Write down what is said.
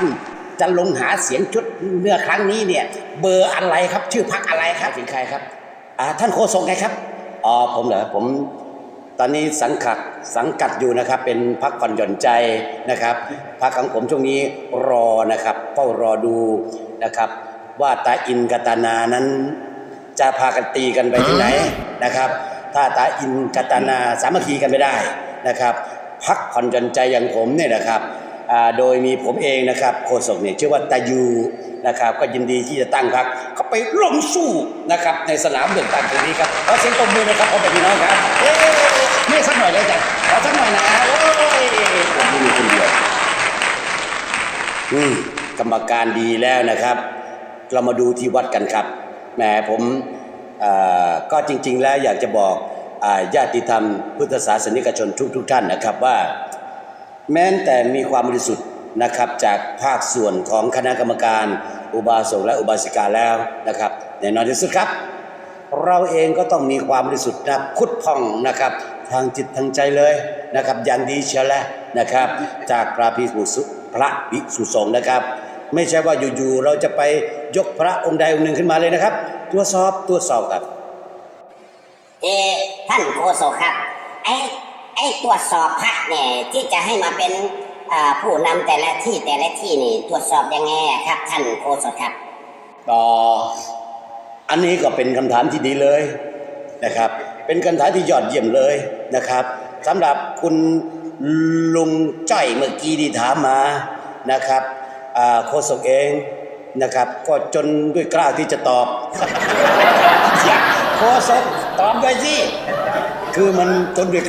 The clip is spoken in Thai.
านจะลงหาเสียงชุดเมื่อครั้งนี้เนี่ย เบอร์อะไรครับ ชื่อพักอะไรครับถึงใครครับอ่าท่านโฆษกไงครับอ๋อผมเหรอผมตอนนี้สังกัดสังกัดอยู่นะครับ เป็นพักผ่อนหย่อนใจนะครับพักของผมช่วงนี้รอนะครับเฝ้ารอดูนะครับ ว่าตาอินกับตานานั้น จะพากันตีกันไปที่ไหนนะครับ ถ้าตาอินกับตานาสามัคคีกันไม่ได้นะครับพักผ่อนหย่อนใจอย่างผมเนี่ยนะครับอ่า โดยมีผมเองนะครับโฆษกเนี่ยชื่อว่าตายูนะครับก็ยินดีที่จะตั้งพักเขาไปลงสู้นะครับในสนามเลือกตั้งตรงนี้ครับขอเสียงปรบมือนะครับขอบคุณพี่น้องครับเย้ไม่สักหน่อยเลยจ้ะขอสักหน่อยนะโอ้ยผมไม่มีคนเดียวอืมกรรมการดีแล้วนะครับ เรามาดูที่วัดกันครับแหมผมก็จริง ๆ แล้วอยากจะบอกญาติธรรมพุทธศาสนิกชนทุกๆท่านนะครับว่า แม้แต่มีความบริสุทธิ์นะครับจากภาคส่วนของคณะกรรมการ อุบาสกและอุบาสิกาแล้วนะครับแน่นอนที่สุดครับ เราเองก็ต้องมีความบริสุทธิ์นะพุทธพองนะครับ ทางจิตทางใจเลยนะครับ อย่างดีเชียวแหละนะครับ จากพระภิกษุพระภิกษุสงฆ์นะครับ ไม่ใช่ว่าอยู่ๆเราจะไปยกพระองค์ใดองค์หนึ่งขึ้นมาเลยนะครับตรวจสอบตรวจสอบครับเอท่านโฆษกครับไอ ไอ้ตรวจสอบพักเนี่ยที่จะให้มาเป็นผู้นำแต่ละที่แต่ละที่นี่ตรวจสอบยังไงครับ ท่านโฆษกครับต่ออันนี้ก็เป็นคำถามที่ดีเลยนะครับ เป็นคำถามที่ยอดเยี่ยมเลยนะครับสำหรับคุณลุงจ้อยเมื่อกี้ที่ถามมานะครับโฆษกเองนะครับ ก็จนด้วยกล้าที่จะตอบโฆษกตอบด้วยสิคือมันจนด้วย